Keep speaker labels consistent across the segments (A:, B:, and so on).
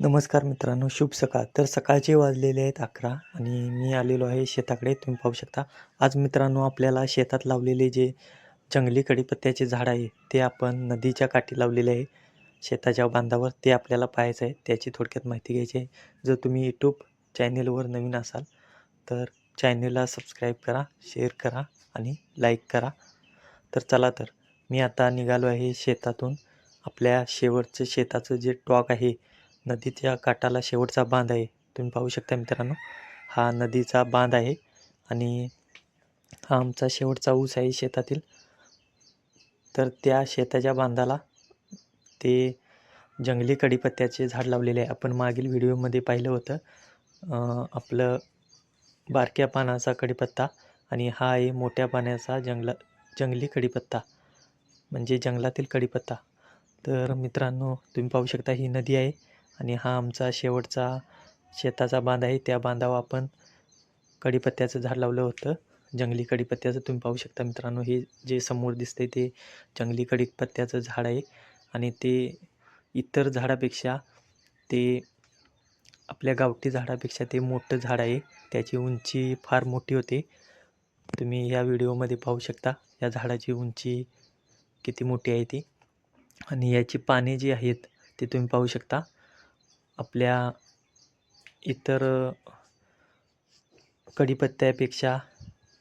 A: नमस्कार मित्रांनो शुभ सकाळ. तर सकाळचे वाजलेले आहेत अकरा आणि मी आलेलो आहे शेताकडे. तुम्ही पाहू शकता आज मित्रांनो आपल्याला शेतात लावलेले जे जंगली कडीपत्त्याचे झाड आहे ते आपण नदीच्या काठी लावलेले आहे. शेताच्या बांधावर ते आपल्याला पाहायचं आहे. त्याची थोडक्यात माहिती घ्यायची आहे. जर तुम्ही यूट्यूब चॅनेलवर नवीन असाल तर चॅनेलला सबस्क्राईब करा शेअर करा आणि लाईक करा. तर चला तर मी आता निघालो आहे शेतातून. आपल्या शेवटचं शेताचं जे टॉक आहे नदीच्या काठाला शेवटचा बांध आहे. तुम्ही पाहू शकता मित्रांनो हा नदीचा बांध आहे आणि हा आमचा शेवटचा ऊस आहे शेतातील. तर त्या शेताच्या बांधाला ते जंगली कडीपत्त्याचे झाड लावलेले आहे. आपण मागील व्हिडिओमध्ये पाहिलं होतं. आपलं बारक्या पानाचा कडीपत्ता आणि हा आहे मोठ्या पाण्याचा जंगला जंगली कडीपत्ता म्हणजे जंगलातील कडीपत्ता. तर मित्रांनो तुम्ही पाहू शकता ही नदी आहे. आणि हा आमचा शेवटचा शेताचा बांध आहे. त्या बांधावर आपण कडीपत्त्याचं झाड लावलं होतं. जंगली कडीपत्त्याचं तुम्ही पाहू शकता मित्रांनो. हे जे समोर दिसतंय ते जंगली कडीपत्त्याचं झाड आहे. आणि ते इतर झाडापेक्षा ते आपल्या गावठी झाडापेक्षा ते मोठं झाड आहे. त्याची उंची फार मोठी होते. तुम्ही या व्हिडिओमध्ये पाहू शकता या झाडाची उंची किती मोठी आहे ती. आणि याची पाने जी आहेत ते तुम्ही पाहू शकता. आपल्या इतर कढीपत्त्यापेक्षा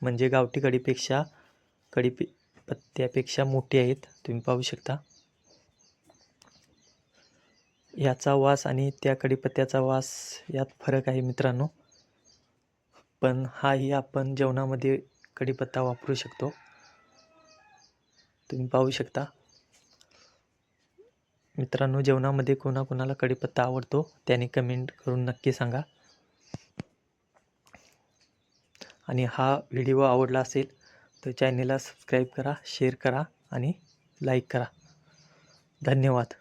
A: म्हणजे गावठी कढीपेक्षा कडीपे पत्त्यापेक्षा मोठी आहेत. तुम्ही पाहू शकता. याचा वास आणि त्या कढीपत्त्याचा वास यात फरक आहे मित्रांनो. पण हाही आपण जेवणामध्ये कढीपत्ता वापरू शकतो. तुम्ही पाहू शकता. मित्रांनो जेवणामध्ये कोणाकोणाला कडीपत्ता आवडतो त्याने कमेंट करून नक्की सांगा. आणि हा व्हिडिओ आवडला असेल तर चॅनेलला सबस्क्राईब करा शेअर करा आणि लाईक करा. धन्यवाद.